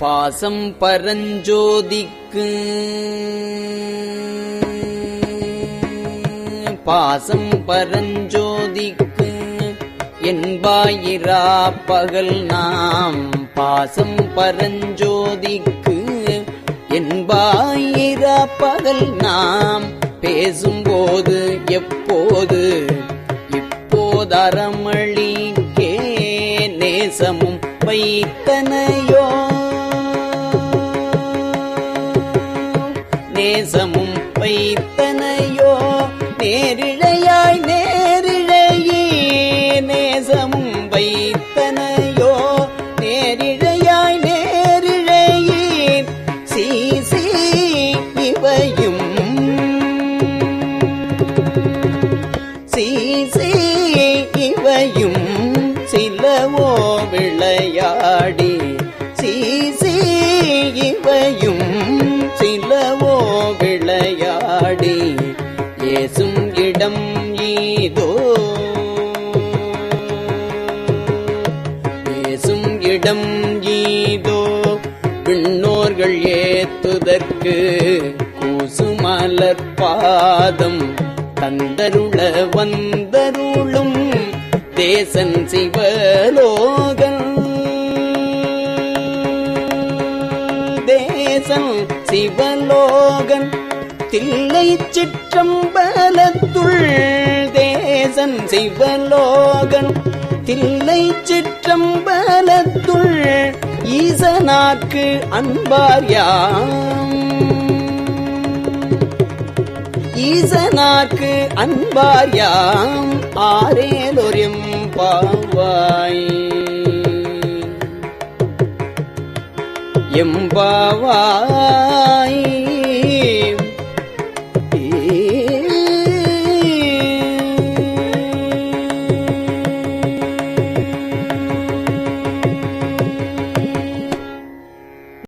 பாசம் பரஞ்சோதிக்கு. பாசம் பரஞ்சோதிக்கு என்பாயிரா பகல் நாம். பாசம் பரஞ்சோதிக்கு என்பாயிரா பகல் நாம். பேசும்போது எப்போது? இப்போதரமளிக்கே நேசமும் வைத்தனைய. நேசமும் வைத்தனையோ நேரிழையாய் நேரிழையே நேசமும் வைத்தனையோ நேரிழையாய் நேரிழையே சீசி இவையும். சீசி இவையும் சிலவோ விளையாடி சீசி இவையும். விளையாடி ஏசும் இடம் ஈதோ ஏசும் இடம் ஈதோ விண்ணோர்கள் ஏத்துதற்கு கூசுமலர் பாதம் தந்தருள வந்தருளும் தேசன் சிவலோக தேசன் சிவலோகன் தில்லை சிற்றம்பலத்துள் தேசன் சிவலோகன் தில்லை சிற்றம்பலத்துள் ஈசனாக்கு அன்பார்யாம் ஈசனாக்கு அன்பார் யாம் ஆரேலொரும் பாவாய் எம்பாவாய்.